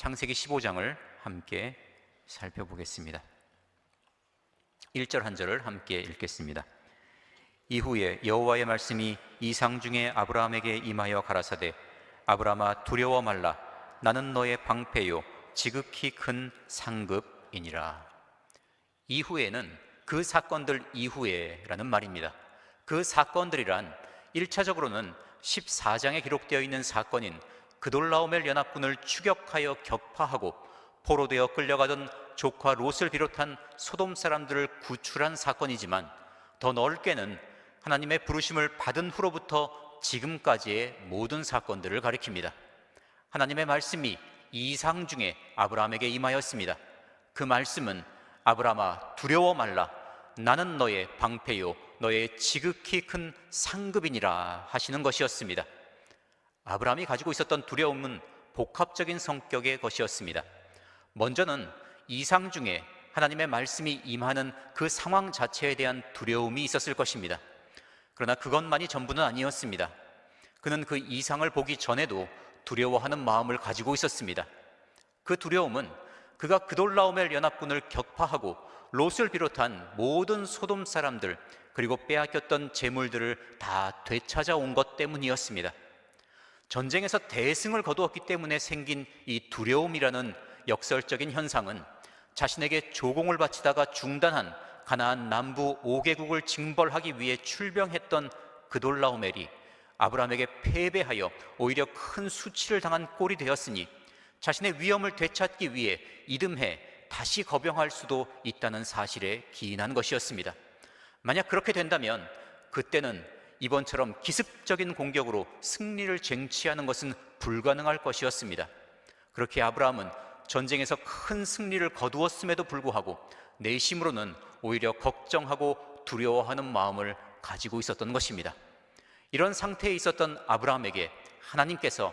창세기 15장을 함께 살펴보겠습니다. 1절 한 절을 함께 읽겠습니다. 이후에 여호와의 말씀이 이상 중에 아브라함에게 임하여 가라사대 아브라함아 두려워 말라 나는 너의 방패요 지극히 큰 상급이니라. 이후에는 그 사건들 이후에라는 말입니다. 그 사건들이란 1차적으로는 14장에 기록되어 있는 사건인 그돌라오멜 연합군을 추격하여 격파하고 포로되어 끌려가던 조카 롯을 비롯한 소돔 사람들을 구출한 사건이지만 더 넓게는 하나님의 부르심을 받은 후로부터 지금까지의 모든 사건들을 가리킵니다. 하나님의 말씀이 이상 중에 아브라함에게 임하였습니다. 그 말씀은 아브라함아 두려워 말라 나는 너의 방패요 너의 지극히 큰 상급이니라 하시는 것이었습니다. 아브라함이 가지고 있었던 두려움은 복합적인 성격의 것이었습니다. 먼저는 이상 중에 하나님의 말씀이 임하는 그 상황 자체에 대한 두려움이 있었을 것입니다. 그러나 그것만이 전부는 아니었습니다. 그는 그 이상을 보기 전에도 두려워하는 마음을 가지고 있었습니다. 그 두려움은 그가 그돌라오멜 연합군을 격파하고 롯을 비롯한 모든 소돔 사람들 그리고 빼앗겼던 재물들을 다 되찾아온 것 때문이었습니다. 전쟁에서 대승을 거두었기 때문에 생긴 이 두려움이라는 역설적인 현상은 자신에게 조공을 바치다가 중단한 가나안 남부 5개국을 징벌하기 위해 출병했던 그돌라오멜이 아브라함에게 패배하여 오히려 큰 수치를 당한 꼴이 되었으니 자신의 위험을 되찾기 위해 이듬해 다시 거병할 수도 있다는 사실에 기인한 것이었습니다. 만약 그렇게 된다면 그때는 이번처럼 기습적인 공격으로 승리를 쟁취하는 것은 불가능할 것이었습니다. 그렇게 아브라함은 전쟁에서 큰 승리를 거두었음에도 불구하고 내심으로는 오히려 걱정하고 두려워하는 마음을 가지고 있었던 것입니다. 이런 상태에 있었던 아브라함에게 하나님께서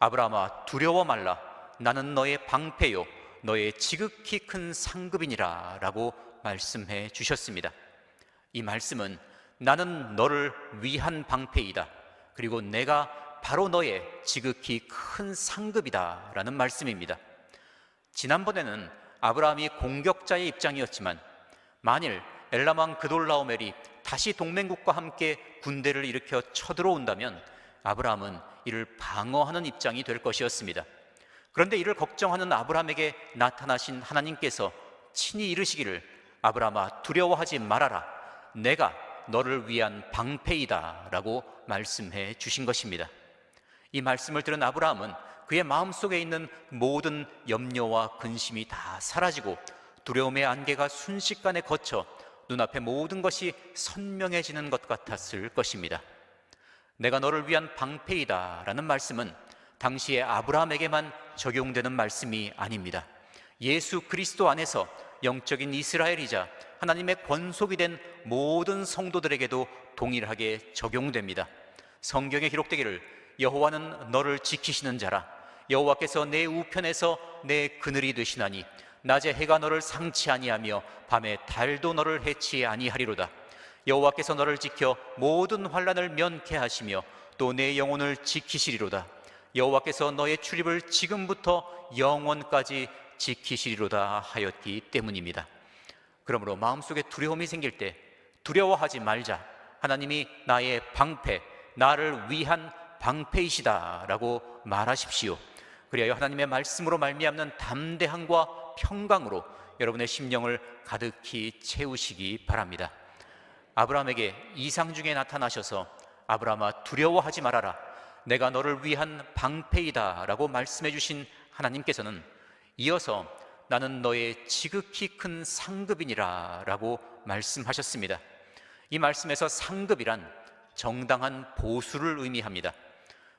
아브라함아 두려워 말라 나는 너의 방패요 너의 지극히 큰 상급이니라 라고 말씀해 주셨습니다. 이 말씀은 나는 너를 위한 방패이다. 그리고 내가 바로 너의 지극히 큰 상급이다. 라는 말씀입니다. 지난번에는 아브라함이 공격자의 입장이었지만 만일 엘라망 그돌라오멜이 다시 동맹국과 함께 군대를 일으켜 쳐들어온다면 아브라함은 이를 방어하는 입장이 될 것이었습니다. 그런데 이를 걱정하는 아브라함에게 나타나신 하나님께서 친히 이르시기를 아브라함아 두려워하지 말아라. 내가 너를 위한 방패이다 라고 말씀해 주신 것입니다. 이 말씀을 들은 아브라함은 그의 마음속에 있는 모든 염려와 근심이 다 사라지고 두려움의 안개가 순식간에 거쳐 눈앞에 모든 것이 선명해지는 것 같았을 것입니다. 내가 너를 위한 방패이다 라는 말씀은 당시에 아브라함에게만 적용되는 말씀이 아닙니다. 예수 그리스도 안에서 영적인 이스라엘이자 하나님의 권속이 된 모든 성도들에게도 동일하게 적용됩니다. 성경에 기록되기를 여호와는 너를 지키시는 자라 여호와께서 내 우편에서 내 그늘이 되시나니 낮에 해가 너를 상치 아니하며 밤에 달도 너를 해치 아니하리로다 여호와께서 너를 지켜 모든 환란을 면케 하시며 또 내 영혼을 지키시리로다 여호와께서 너의 출입을 지금부터 영원까지 지키시리로다 하였기 때문입니다. 그러므로 마음속에 두려움이 생길 때 두려워하지 말자. 하나님이 나의 방패, 나를 위한 방패이시다라고 말하십시오. 그리하여 하나님의 말씀으로 말미암는 담대함과 평강으로 여러분의 심령을 가득히 채우시기 바랍니다. 아브라함에게 이상 중에 나타나셔서 아브라함아 두려워하지 말아라. 내가 너를 위한 방패이다라고 말씀해 주신 하나님께서는 이어서 나는 너의 지극히 큰 상급이니라 라고 말씀하셨습니다. 이 말씀에서 상급이란 정당한 보수를 의미합니다.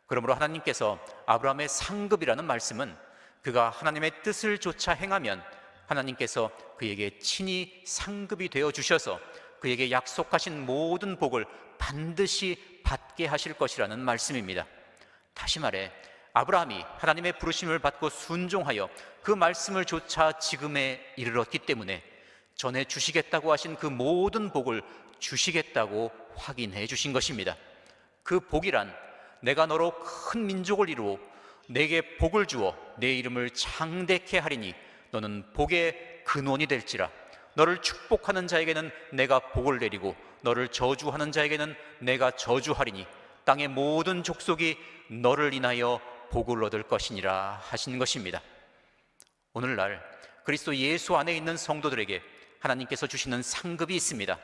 그러므로 하나님께서 아브라함의 상급이라는 말씀은 그가 하나님의 뜻을 조차 행하면 하나님께서 그에게 친히 상급이 되어 주셔서 그에게 약속하신 모든 복을 반드시 받게 하실 것이라는 말씀입니다. 다시 말해 아브라함이 하나님의 부르심을 받고 순종하여 그 말씀을 조차 지금에 이르렀기 때문에 전해 주시겠다고 하신 그 모든 복을 주시겠다고 확인해 주신 것입니다. 그 복이란 내가 너로 큰 민족을 이루어 내게 복을 주어 내 이름을 창대케 하리니 너는 복의 근원이 될지라 너를 축복하는 자에게는 내가 복을 내리고 너를 저주하는 자에게는 내가 저주하리니 땅의 모든 족속이 너를 인하여 복을 얻을 것이니라 하신 것입니다. 오늘날 그리스도 예수 안에 있는 성도들에게 하나님께서 주시는 상급이 있습니다.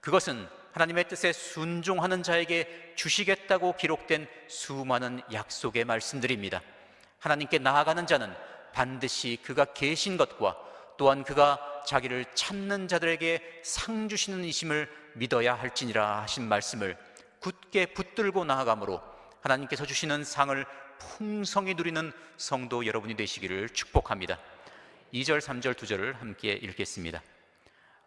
그것은 하나님의 뜻에 순종하는 자에게 주시겠다고 기록된 수많은 약속의 말씀들입니다. 하나님께 나아가는 자는 반드시 그가 계신 것과 또한 그가 자기를 찾는 자들에게 상 주시는 이심을 믿어야 할지니라 하신 말씀을 굳게 붙들고 나아가므로 하나님께서 주시는 상을 풍성히 누리는 성도 여러분이 되시기를 축복합니다. 2절, 3절, 2절을 함께 읽겠습니다.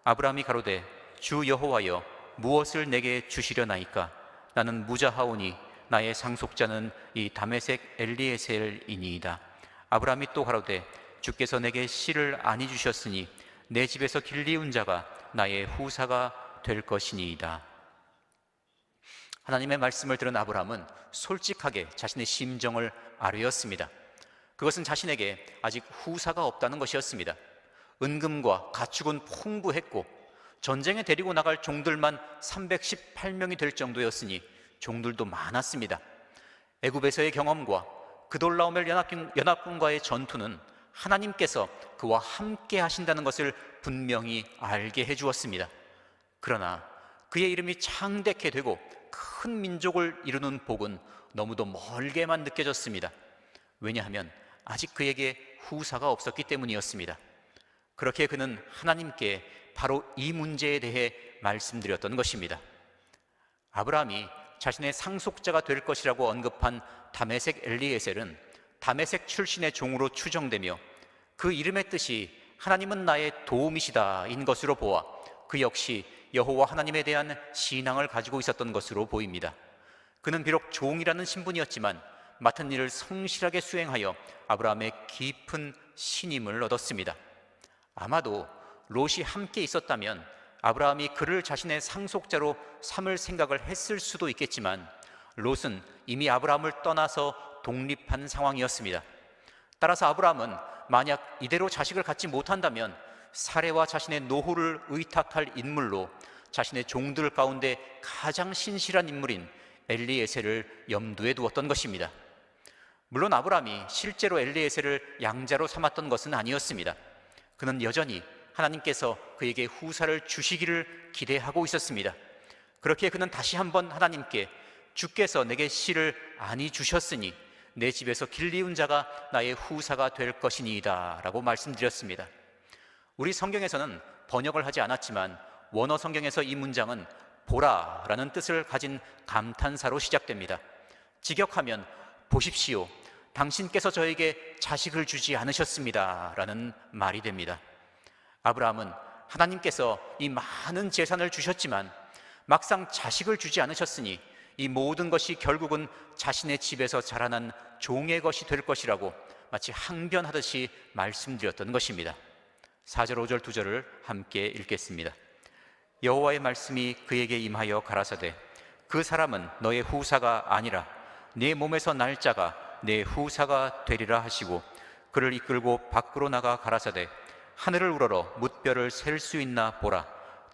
아브라함이 가로되 주 여호와여 무엇을 내게 주시려나이까 나는 무자하오니 나의 상속자는 이 다메색 엘리에셀이니이다. 아브라함이 또 가로되 주께서 내게 씨를 아니 주셨으니 내 집에서 길리운 자가 나의 후사가 될 것이니이다. 하나님의 말씀을 들은 아브라함은 솔직하게 자신의 심정을 아뢰었습니다. 그것은 자신에게 아직 후사가 없다는 것이었습니다. 은금과 가축은 풍부했고 전쟁에 데리고 나갈 종들만 318명이 될 정도였으니 종들도 많았습니다. 애굽에서의 경험과 그돌라오멜 연합군, 연합군과의 전투는 하나님께서 그와 함께 하신다는 것을 분명히 알게 해 주었습니다. 그러나 그의 이름이 창대케 되고 큰 민족을 이루는 복은 너무도 멀게만 느껴졌습니다. 왜냐하면 아직 그에게 후사가 없었기 때문이었습니다. 그렇게 그는 하나님께 바로 이 문제에 대해 말씀드렸던 것입니다. 아브라함이 자신의 상속자가 될 것이라고 언급한 다메색 엘리에셀은 다메색 출신의 종으로 추정되며 그 이름의 뜻이 하나님은 나의 도움이시다인 것으로 보아 그 역시 여호와 하나님에 대한 신앙을 가지고 있었던 것으로 보입니다. 그는 비록 종이라는 신분이었지만 맡은 일을 성실하게 수행하여 아브라함의 깊은 신임을 얻었습니다. 아마도 롯이 함께 있었다면 아브라함이 그를 자신의 상속자로 삼을 생각을 했을 수도 있겠지만 롯은 이미 아브라함을 떠나서 독립한 상황이었습니다. 따라서 아브라함은 만약 이대로 자식을 갖지 못한다면 사례와 자신의 노후를 의탁할 인물로 자신의 종들 가운데 가장 신실한 인물인 엘리에셀을 염두에 두었던 것입니다. 물론 아브라함이 실제로 엘리에셀을 양자로 삼았던 것은 아니었습니다. 그는 여전히 하나님께서 그에게 후사를 주시기를 기대하고 있었습니다. 그렇게 그는 다시 한번 하나님께 주께서 내게 씨를 아니 주셨으니 내 집에서 길리운 자가 나의 후사가 될 것이니이다 라고 말씀드렸습니다. 우리 성경에서는 번역을 하지 않았지만 원어 성경에서 이 문장은 보라 라는 뜻을 가진 감탄사로 시작됩니다. 직역하면 보십시오. 당신께서 저에게 자식을 주지 않으셨습니다. 라는 말이 됩니다. 아브라함은 하나님께서 이 많은 재산을 주셨지만 막상 자식을 주지 않으셨으니 이 모든 것이 결국은 자신의 집에서 자라난 종의 것이 될 것이라고 마치 항변하듯이 말씀드렸던 것입니다. 4절, 5절, 2절을 함께 읽겠습니다. 여호와의 말씀이 그에게 임하여 가라사대 그 사람은 너의 후사가 아니라 네 몸에서 날 자가 내 후사가 되리라 하시고 그를 이끌고 밖으로 나가 가라사대 하늘을 우러러 뭇별을 셀 수 있나 보라.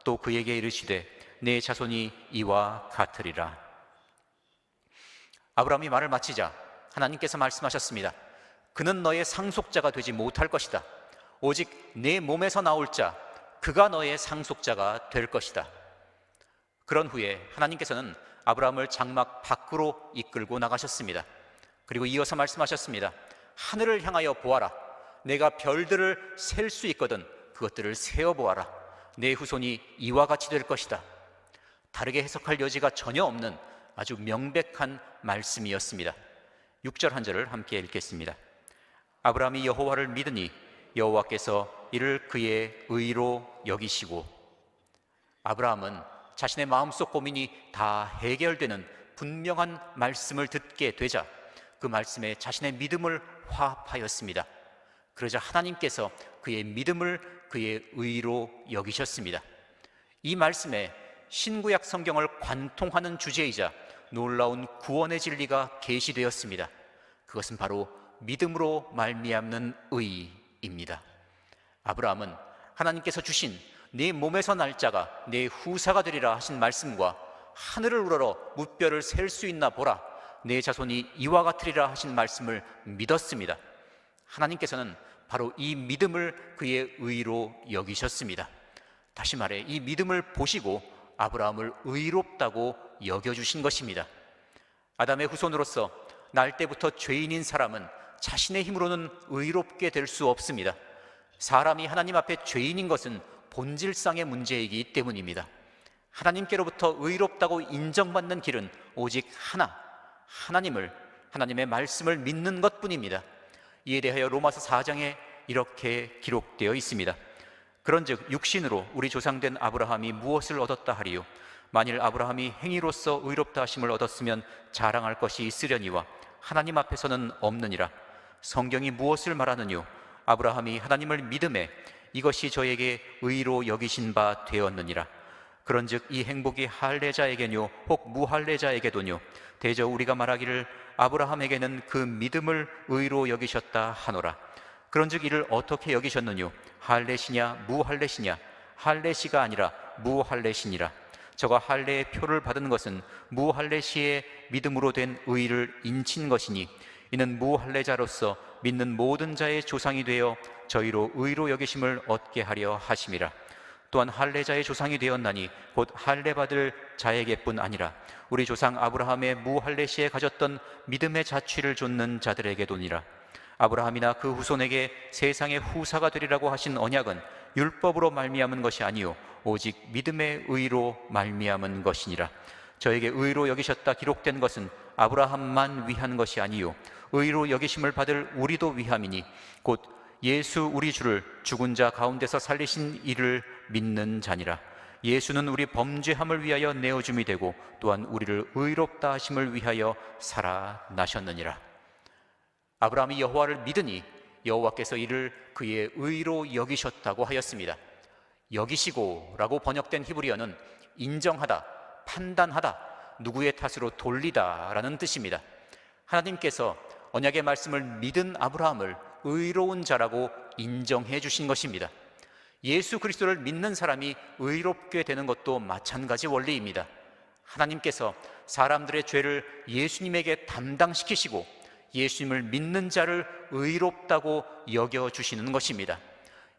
또 그에게 이르시되 내 자손이 이와 같으리라. 아브라함이 말을 마치자 하나님께서 말씀하셨습니다 그는 너의 상속자가 되지 못할 것이다 오직 내 몸에서 나올 자 그가 너의 상속자가 될 것이다 그런 후에 하나님께서는 아브라함을 장막 밖으로 이끌고 나가셨습니다 그리고 이어서 말씀하셨습니다 하늘을 향하여 보아라 내가 별들을 셀 수 있거든 그것들을 세어 보아라 내 후손이 이와 같이 될 것이다. 다르게 해석할 여지가 전혀 없는 아주 명백한 말씀이었습니다. 6절 한 절을 함께 읽겠습니다. 아브라함이 여호와를 믿으니 여호와께서 이를 그의 의로 여기시고 아브라함은 자신의 마음속 고민이 다 해결되는 분명한 말씀을 듣게 되자 그 말씀에 자신의 믿음을 화합하였습니다. 그러자 하나님께서 그의 믿음을 그의 의로 여기셨습니다. 이 말씀에 신구약 성경을 관통하는 주제이자 놀라운 구원의 진리가 계시되었습니다. 그것은 바로 믿음으로 말미암는 의 입니다. 아브라함은 하나님께서 주신 네 몸에서 날짜가 네 후사가 되리라 하신 말씀과 하늘을 우러러 무뼈를 셀 수 있나 보라 내 자손이 이와 같으리라 하신 말씀을 믿었습니다. 하나님께서는 바로 이 믿음을 그의 의로 여기셨습니다. 다시 말해 이 믿음을 보시고 아브라함을 의롭다고 여겨 주신 것입니다. 아담의 후손으로서 날 때부터 죄인인 사람은 자신의 힘으로는 의롭게 될 수 없습니다. 사람이 하나님 앞에 죄인인 것은 본질상의 문제이기 때문입니다. 하나님께로부터 의롭다고 인정받는 길은 오직 하나, 하나님을, 하나님의 말씀을 믿는 것 뿐입니다. 이에 대하여 로마서 4장에 이렇게 기록되어 있습니다. 그런즉 육신으로 우리 조상된 아브라함이 무엇을 얻었다 하리요? 만일 아브라함이 행위로서 의롭다 하심을 얻었으면 자랑할 것이 있으려니와 하나님 앞에서는 없느니라. 성경이 무엇을 말하느뇨? 아브라함이 하나님을 믿음에 이것이 저에게 의로 여기신 바 되었느니라. 그런즉 이 행복이 할례자에게뇨 혹 무할례자에게도뇨 대저 우리가 말하기를 아브라함에게는 그 믿음을 의로 여기셨다 하노라. 그런즉 이를 어떻게 여기셨느뇨? 할례시냐 무할례시냐? 할례시가 아니라 무할례시니라. 저가 할례의 표를 받은 것은 무할례시의 믿음으로 된 의를 인친 것이니 이는 무할례자로서 믿는 모든 자의 조상이 되어 저희로 의로 여기심을 얻게 하려 하심이라. 또한 할례자의 조상이 되었나니 곧 할례 받을 자에게뿐 아니라 우리 조상 아브라함의 무할례 시에 가졌던 믿음의 자취를 좇는 자들에게도니라. 아브라함이나 그 후손에게 세상의 후사가 되리라고 하신 언약은 율법으로 말미암은 것이 아니요 오직 믿음의 의로 말미암은 것이니라. 저에게 의로 여기셨다 기록된 것은 아브라함만 위한 것이 아니요 의로 여기심을 받을 우리도 위함이니 곧 예수 우리 주를 죽은 자 가운데서 살리신 이를 믿는 자니라. 예수는 우리 범죄함을 위하여 내어줌이 되고 또한 우리를 의롭다 하심을 위하여 살아나셨느니라. 아브라함이 여호와를 믿으니 여호와께서 이를 그의 의로 여기셨다고 하였습니다. 여기시고라고 번역된 히브리어는 인정하다, 판단하다, 누구의 탓으로 돌리다라는 뜻입니다. 하나님께서 언약의 말씀을 믿은 아브라함을 의로운 자라고 인정해 주신 것입니다. 예수 그리스도를 믿는 사람이 의롭게 되는 것도 마찬가지 원리입니다. 하나님께서 사람들의 죄를 예수님에게 담당시키시고 예수님을 믿는 자를 의롭다고 여겨 주시는 것입니다.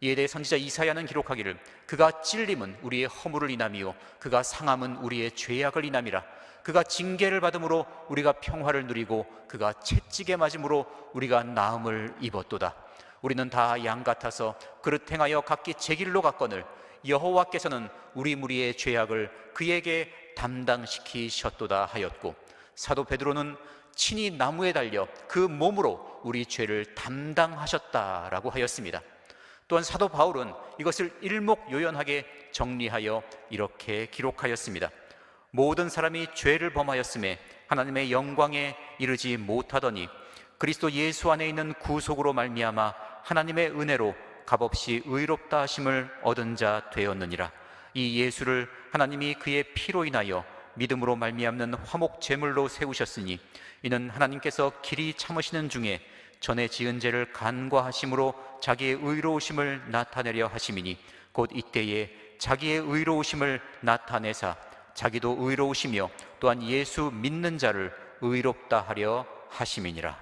이에 대해 선지자 이사야는 기록하기를 그가 찔림은 우리의 허물을 인함이요 그가 상함은 우리의 죄악을 인함이라 그가 징계를 받음으로 우리가 평화를 누리고 그가 채찍에 맞음으로 우리가 나음을 입었도다 우리는 다 양 같아서 그릇 행하여 각기 제 길로 갔거늘 여호와께서는 우리 무리의 죄악을 그에게 담당시키셨도다 하였고 사도 베드로는 친히 나무에 달려 그 몸으로 우리 죄를 담당하셨다라고 하였습니다. 또한 사도 바울은 이것을 일목요연하게 정리하여 이렇게 기록하였습니다. 모든 사람이 죄를 범하였음에 하나님의 영광에 이르지 못하더니 그리스도 예수 안에 있는 구속으로 말미암아 하나님의 은혜로 값없이 의롭다 하심을 얻은 자 되었느니라. 이 예수를 하나님이 그의 피로 인하여 믿음으로 말미암는 화목 제물로 세우셨으니 이는 하나님께서 길이 참으시는 중에 전에 지은 죄를 간과하심으로 자기의 의로우심을 나타내려 하심이니 곧 이때에 자기의 의로우심을 나타내사 자기도 의로우시며 또한 예수 믿는 자를 의롭다 하려 하심이니라.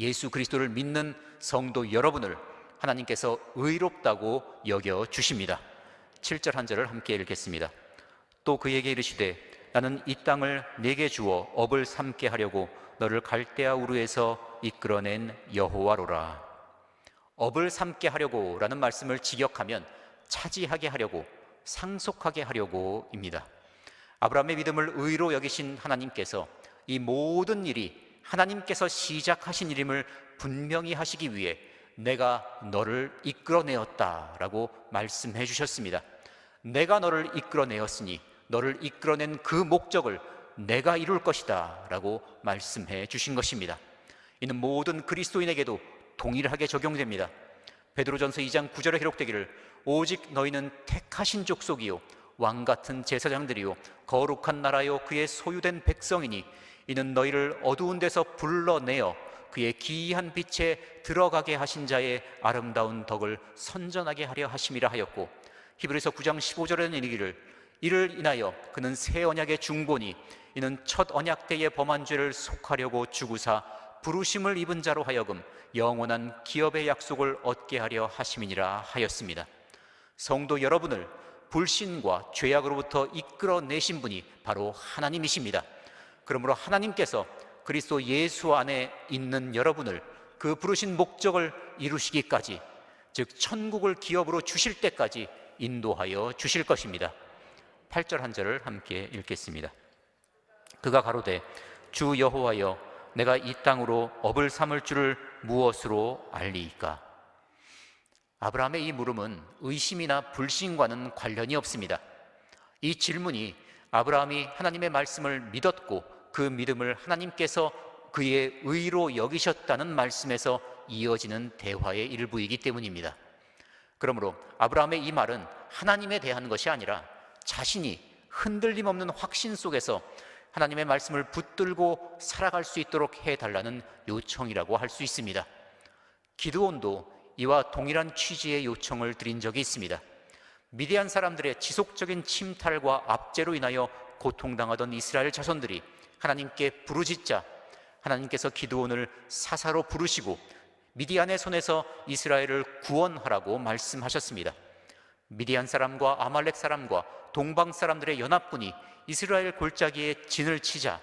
예수 그리스도를 믿는 성도 여러분을 하나님께서 의롭다고 여겨 주십니다. 7절 한 절을 함께 읽겠습니다. 또 그에게 이르시되 나는 이 땅을 내게 주어 업을 삼게 하려고 너를 갈대아 우르에서 이끌어낸 여호와로라. 업을 삼게 하려고 라는 말씀을 직역하면 차지하게 하려고 상속하게 하려고입니다. 아브라함의 믿음을 의로 여기신 하나님께서 이 모든 일이 하나님께서 시작하신 일임을 분명히 하시기 위해 내가 너를 이끌어내었다라고 말씀해 주셨습니다. 내가 너를 이끌어내었으니 너를 이끌어낸 그 목적을 내가 이룰 것이다 라고 말씀해 주신 것입니다. 이는 모든 그리스도인에게도 동일하게 적용됩니다. 베드로전서 2장 9절에 기록되기를 오직 너희는 택하신 족속이요 왕 같은 제사장들이요 거룩한 나라요 그의 소유된 백성이니 이는 너희를 어두운 데서 불러내어 그의 기이한 빛에 들어가게 하신 자의 아름다운 덕을 선전하게 하려 하심이라 하였고 히브리서 9장 15절에는 이르기를 이를 인하여 그는 새 언약의 중보니 이는 첫 언약 때의 범한 죄를 속하려고 주구사 부르심을 입은 자로 하여금 영원한 기업의 약속을 얻게 하려 하심이니라 하였습니다. 성도 여러분을 불신과 죄악으로부터 이끌어내신 분이 바로 하나님이십니다. 그러므로 하나님께서 그리스도 예수 안에 있는 여러분을 그 부르신 목적을 이루시기까지 즉 천국을 기업으로 주실 때까지 인도하여 주실 것입니다. 8절 한 절을 함께 읽겠습니다. 그가 가로되 주 여호와여 내가 이 땅으로 업을 삼을 줄을 무엇으로 알리이까? 아브라함의 이 물음은 의심이나 불신과는 관련이 없습니다. 이 질문이 아브라함이 하나님의 말씀을 믿었고 그 믿음을 하나님께서 그의 의로 여기셨다는 말씀에서 이어지는 대화의 일부이기 때문입니다. 그러므로 아브라함의 이 말은 하나님에 대한 것이 아니라 자신이 흔들림 없는 확신 속에서 하나님의 말씀을 붙들고 살아갈 수 있도록 해달라는 요청이라고 할 수 있습니다. 기드온도 이와 동일한 취지의 요청을 드린 적이 있습니다. 미디안 사람들의 지속적인 침탈과 압제로 인하여 고통당하던 이스라엘 자손들이 하나님께 부르짖자 하나님께서 기드온을 사사로 부르시고 미디안의 손에서 이스라엘을 구원하라고 말씀하셨습니다. 미디안 사람과 아말렉 사람과 동방 사람들의 연합군이 이스라엘 골짜기에 진을 치자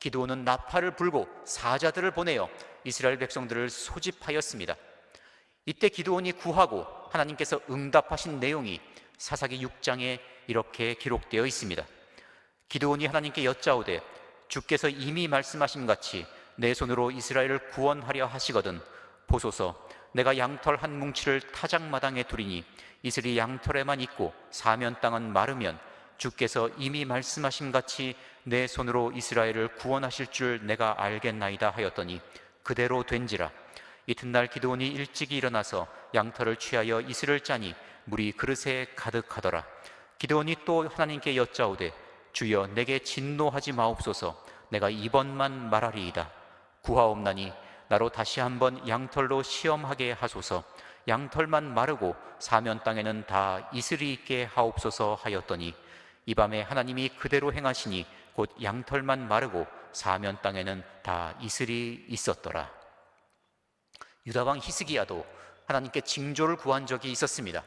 기드온은 나팔을 불고 사자들을 보내어 이스라엘 백성들을 소집하였습니다. 이때 기드온이 구하고 하나님께서 응답하신 내용이 사사기 6장에 이렇게 기록되어 있습니다. 기드온이 하나님께 여짜오되 주께서 이미 말씀하신 같이 내 손으로 이스라엘을 구원하려 하시거든 보소서 내가 양털 한 뭉치를 타작마당에 두리니 이슬이 양털에만 있고 사면 땅은 마르면 주께서 이미 말씀하신 같이 내 손으로 이스라엘을 구원하실 줄 내가 알겠나이다 하였더니 그대로 된지라 이튿날 기도온이 일찍이 일어나서 양털을 취하여 이슬을 짜니 물이 그릇에 가득하더라. 기도온이 또 하나님께 여짜오되 주여 내게 진노하지 마옵소서 내가 이번만 말하리이다. 구하옵나니 나로 다시 한번 양털로 시험하게 하소서 양털만 마르고 사면 땅에는 다 이슬이 있게 하옵소서 하였더니 이 밤에 하나님이 그대로 행하시니 곧 양털만 마르고 사면 땅에는 다 이슬이 있었더라. 유다 왕 히스기야도 하나님께 징조를 구한 적이 있었습니다.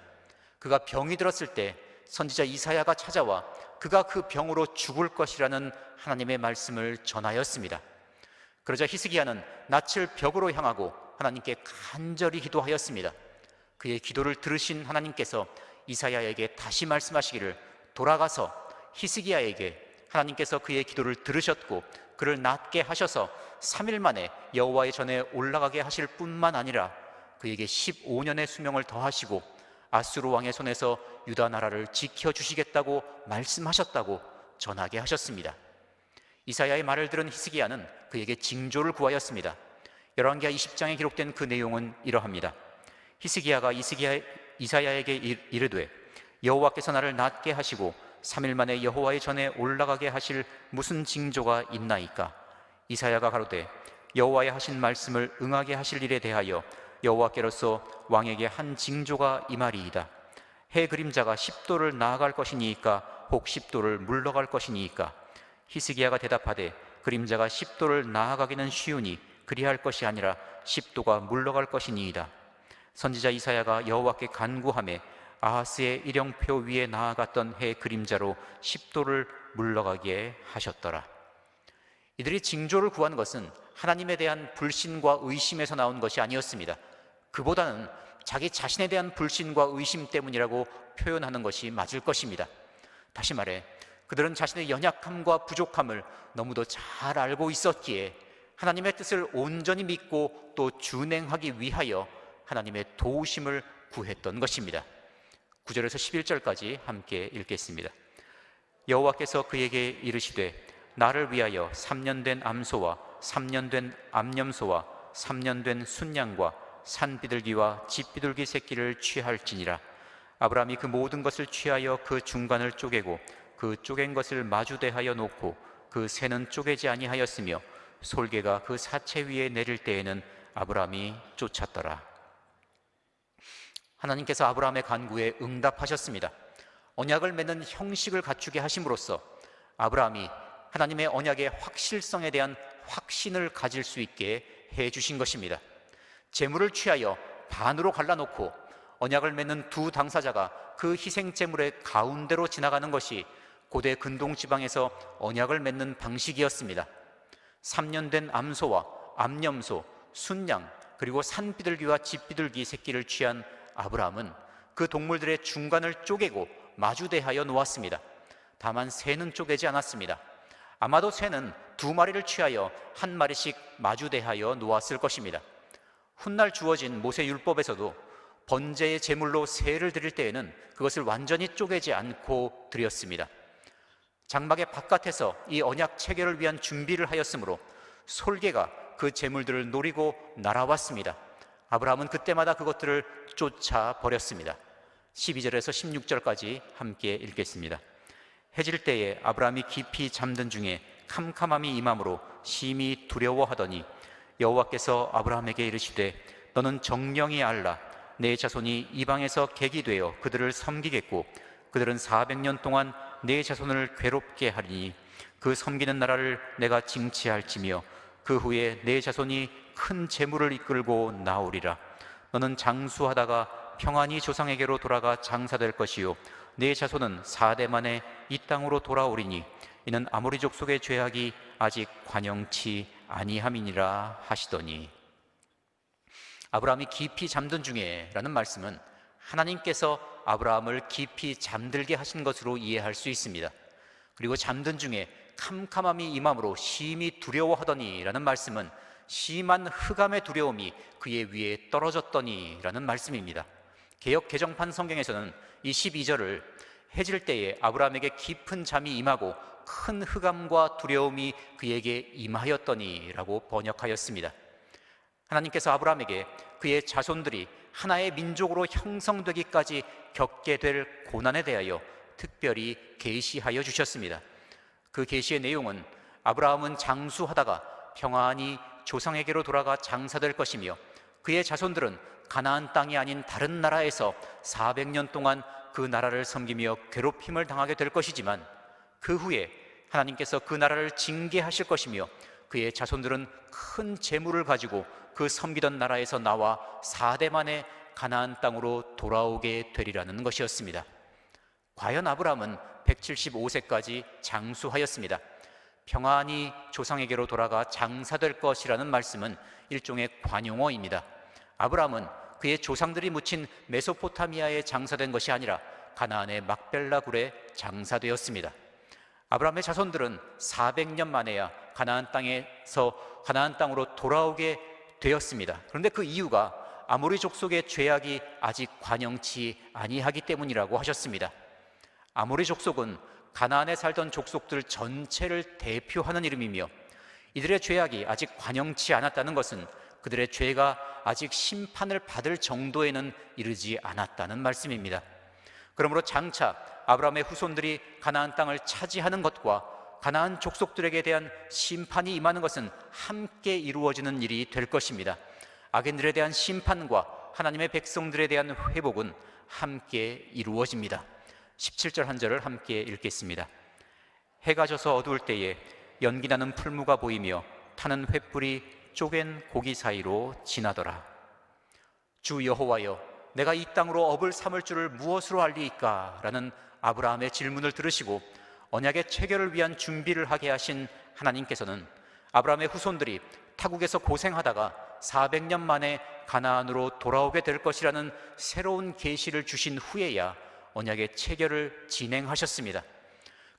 그가 병이 들었을 때 선지자 이사야가 찾아와 그가 그 병으로 죽을 것이라는 하나님의 말씀을 전하였습니다. 그러자 히스기야는 낯을 벽으로 향하고 하나님께 간절히 기도하였습니다. 그의 기도를 들으신 하나님께서 이사야에게 다시 말씀하시기를 돌아가서 히스기야에게 하나님께서 그의 기도를 들으셨고 그를 낫게 하셔서 3일 만에 여호와의 전에 올라가게 하실 뿐만 아니라 그에게 15년의 수명을 더하시고 아수르 왕의 손에서 유다 나라를 지켜 주시겠다고 말씀하셨다고 전하게 하셨습니다. 이사야의 말을 들은 히스기야는 그에게 징조를 구하였습니다. 열왕기하 20장에 기록된 그 내용은 이러합니다. 히스기야가 이스기야 이사야에게 이르되 여호와께서 나를 낫게 하시고 3일 만에 여호와의 전에 올라가게 하실 무슨 징조가 있나이까? 이사야가 가로되 여호와의 하신 말씀을 응하게 하실 일에 대하여 여호와께로서 왕에게 한 징조가 이 말이이다. 해 그림자가 10도를 나아갈 것이니까 혹 10도를 물러갈 것이니까 히스기야가 대답하되 그림자가 10도를 나아가기는 쉬우니 그리할 것이 아니라 10도가 물러갈 것이니이다. 선지자 이사야가 여호와께 간구함에 아하스의 일령표 위에 나아갔던 해 그림자로 10도를 물러가게 하셨더라. 이들이 징조를 구한 것은 하나님에 대한 불신과 의심에서 나온 것이 아니었습니다. 그보다는 자기 자신에 대한 불신과 의심 때문이라고 표현하는 것이 맞을 것입니다. 다시 말해, 그들은 자신의 연약함과 부족함을 너무도 잘 알고 있었기에 하나님의 뜻을 온전히 믿고 또 준행하기 위하여 하나님의 도우심을 구했던 것입니다. 9절에서 11절까지 함께 읽겠습니다. 여호와께서 그에게 이르시되 나를 위하여 3년 된 암소와 3년 된 암염소와 3년 된 순양과 산비둘기와 집비둘기 새끼를 취할지니라 아브라함이 그 모든 것을 취하여 그 중간을 쪼개고 그 쪼갠 것을 마주대하여 놓고 그 새는 쪼개지 아니하였으며 솔개가 그 사체 위에 내릴 때에는 아브라함이 쫓았더라. 하나님께서 아브라함의 간구에 응답하셨습니다. 언약을 맺는 형식을 갖추게 하심으로써 아브라함이 하나님의 언약의 확실성에 대한 확신을 가질 수 있게 해 주신 것입니다. 재물을 취하여 반으로 갈라놓고 언약을 맺는 두 당사자가 그 희생 제물의 가운데로 지나가는 것이 고대 근동 지방에서 언약을 맺는 방식이었습니다. 3년 된 암소와 암염소, 순양, 그리고 산비둘기와 집비둘기 새끼를 취한 아브라함은 그 동물들의 중간을 쪼개고 마주대하여 놓았습니다. 다만 새는 쪼개지 않았습니다. 아마도 새는 두 마리를 취하여 한 마리씩 마주대하여 놓았을 것입니다. 훗날 주어진 모세 율법에서도 번제의 제물로 새를 드릴 때에는 그것을 완전히 쪼개지 않고 드렸습니다. 장막의 바깥에서 이 언약 체결을 위한 준비를 하였으므로 솔개가 그 제물들을 노리고 날아왔습니다. 아브라함은 그때마다 그것들을 쫓아 버렸습니다. 12절에서 16절까지 함께 읽겠습니다. 해질 때에 아브라함이 깊이 잠든 중에 캄캄함이 임함으로 심히 두려워하더니 여호와께서 아브라함에게 이르시되 너는 정령이 알라 내 자손이 이방에서 객이 되어 그들을 섬기겠고 그들은 400년 동안 내 자손을 괴롭게 하리니 그 섬기는 나라를 내가 징치할지며 그 후에 내 자손이 큰 재물을 이끌고 나오리라. 너는 장수하다가 평안히 조상에게로 돌아가 장사될 것이요. 내 자손은 4대 만에 이 땅으로 돌아오리니 이는 아모리 족속의 죄악이 아직 관영치 아니함이니라 하시더니. 아브라함이 깊이 잠든 중에라는 말씀은 하나님께서 아브라함을 깊이 잠들게 하신 것으로 이해할 수 있습니다. 그리고 잠든 중에 캄캄함이 임함으로 심히 두려워하더니라는 말씀은 심한 흑암의 두려움이 그의 위에 떨어졌더니라는 말씀입니다. 개혁 개정판 성경에서는 이 12절을 해질 때에 아브라함에게 깊은 잠이 임하고 큰 흑암과 두려움이 그에게 임하였더니라고 번역하였습니다. 하나님께서 아브라함에게 그의 자손들이 하나의 민족으로 형성되기까지 겪게 될 고난에 대하여 특별히 계시하여 주셨습니다. 그 계시의 내용은 아브라함은 장수하다가 평안히 조상에게로 돌아가 장사될 것이며 그의 자손들은 가나안 땅이 아닌 다른 나라에서 400년 동안 그 나라를 섬기며 괴롭힘을 당하게 될 것이지만 그 후에 하나님께서 그 나라를 징계하실 것이며 그의 자손들은 큰 재물을 가지고 그 섬기던 나라에서 나와 4대 만에 가나안 땅으로 돌아오게 되리라는 것이었습니다. 과연 아브라함은 175세까지 장수하였습니다. 평안히 조상에게로 돌아가 장사될 것이라는 말씀은 일종의 관용어입니다. 아브라함은 그의 조상들이 묻힌 메소포타미아에 장사된 것이 아니라 가나안의 막벨라 굴에 장사되었습니다. 아브라함의 자손들은 400년 만에야 가나안 땅에서 가나안 땅으로 돌아오게 되었습니다. 그런데 그 이유가 아모리 족속의 죄악이 아직 관영치 아니하기 때문이라고 하셨습니다. 아모리 족속은 가나안에 살던 족속들 전체를 대표하는 이름이며 이들의 죄악이 아직 관영치 않았다는 것은 그들의 죄가 아직 심판을 받을 정도에는 이르지 않았다는 말씀입니다. 그러므로 장차 아브라함의 후손들이 가나안 땅을 차지하는 것과 가나안 족속들에게 대한 심판이 임하는 것은 함께 이루어지는 일이 될 것입니다. 악인들에 대한 심판과 하나님의 백성들에 대한 회복은 함께 이루어집니다. 17절 한 절을 함께 읽겠습니다. 해가 져서 어두울 때에 연기 나는 풀무가 보이며 타는 횃불이 쪼갠 고기 사이로 지나더라. 주 여호와여, 내가 이 땅으로 업을 삼을 줄을 무엇으로 알리이까? 라는 아브라함의 질문을 들으시고 언약의 체결을 위한 준비를 하게 하신 하나님께서는 아브라함의 후손들이 타국에서 고생하다가 400년 만에 가나안으로 돌아오게 될 것이라는 새로운 계시를 주신 후에야 언약의 체결을 진행하셨습니다.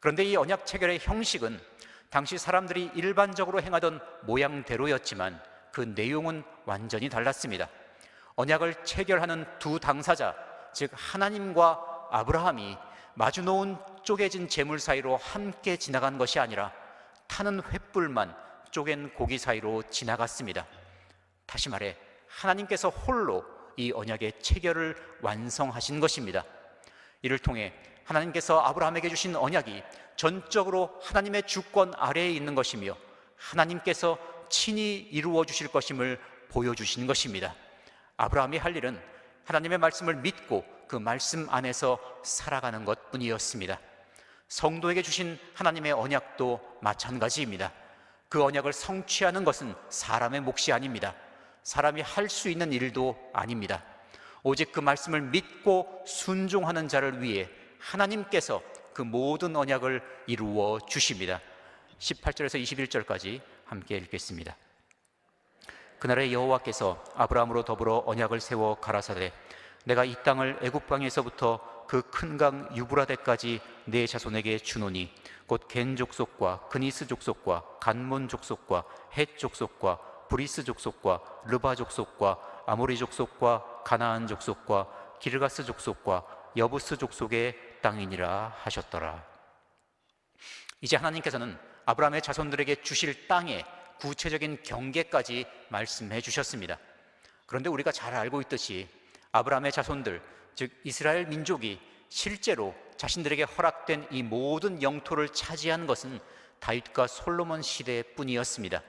그런데 이 언약 체결의 형식은 당시 사람들이 일반적으로 행하던 모양대로였지만 그 내용은 완전히 달랐습니다. 언약을 체결하는 두 당사자, 즉 하나님과 아브라함이 마주 놓은 쪼개진 재물 사이로 함께 지나간 것이 아니라 타는 횃불만 쪼갠 고기 사이로 지나갔습니다. 다시 말해 하나님께서 홀로 이 언약의 체결을 완성하신 것입니다. 이를 통해 하나님께서 아브라함에게 주신 언약이 전적으로 하나님의 주권 아래에 있는 것이며 하나님께서 친히 이루어 주실 것임을 보여주신 것입니다. 아브라함이 할 일은 하나님의 말씀을 믿고 그 말씀 안에서 살아가는 것 뿐이었습니다. 성도에게 주신 하나님의 언약도 마찬가지입니다. 그 언약을 성취하는 것은 사람의 몫이 아닙니다. 사람이 할 수 있는 일도 아닙니다. 오직 그 말씀을 믿고 순종하는 자를 위해 하나님께서 그 모든 언약을 이루어 주십니다. 18절에서 21절까지 함께 읽겠습니다. 그날에 여호와께서 아브라함으로 더불어 언약을 세워 가라사대 내가 이 땅을 애굽 방에서부터 그 큰 강 유브라데까지 내 자손에게 주노니 곧 겐 족속과 그니스 족속과 간몬 족속과 헷 족속과 브리스 족속과 르바 족속과 아모리 족속과 가나안 족속과 기르가스 족속과 여부스 족속의 땅이니라 하셨더라. 이제 하나님께서는 아브라함의 자손들에게 주실 땅의 구체적인 경계까지 말씀해 주셨습니다. 그런데 우리가 잘 알고 있듯이 아브라함의 자손들, 즉 이스라엘 민족이 실제로 자신들에게 허락된 이 모든 영토를 차지한 것은 다윗과 솔로몬 시대뿐이었습니다.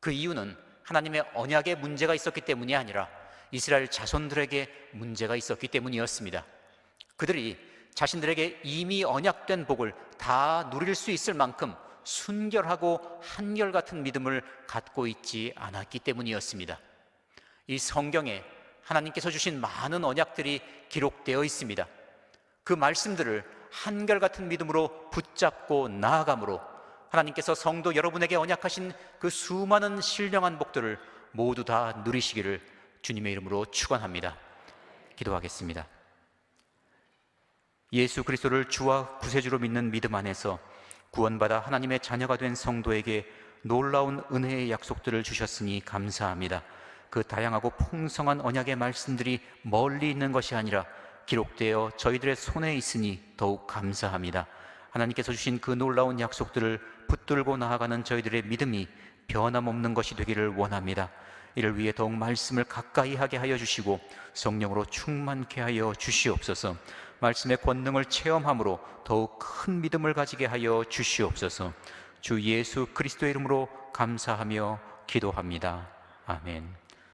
그 이유는 하나님의 언약에 문제가 있었기 때문이 아니라 이스라엘 자손들에게 문제가 있었기 때문이었습니다. 그들이 자신들에게 이미 언약된 복을 다 누릴 수 있을 만큼 순결하고 한결같은 믿음을 갖고 있지 않았기 때문이었습니다. 이 성경에 하나님께서 주신 많은 언약들이 기록되어 있습니다. 그 말씀들을 한결같은 믿음으로 붙잡고 나아감으로 하나님께서 성도 여러분에게 언약하신 그 수많은 신령한 복들을 모두 다 누리시기를 주님의 이름으로 축원합니다. 기도하겠습니다. 예수 그리스도를 주와 구세주로 믿는 믿음 안에서 구원받아 하나님의 자녀가 된 성도에게 놀라운 은혜의 약속들을 주셨으니 감사합니다. 그 다양하고 풍성한 언약의 말씀들이 멀리 있는 것이 아니라 기록되어 저희들의 손에 있으니 더욱 감사합니다. 하나님께서 주신 그 놀라운 약속들을 붙들고 나아가는 저희들의 믿음이 변함없는 것이 되기를 원합니다. 이를 위해 더욱 말씀을 가까이 하게 하여 주시고 성령으로 충만케 하여 주시옵소서. 말씀의 권능을 체험함으로 더욱 큰 믿음을 가지게 하여 주시옵소서. 주 예수 그리스도의 이름으로 감사하며 기도합니다. 아멘.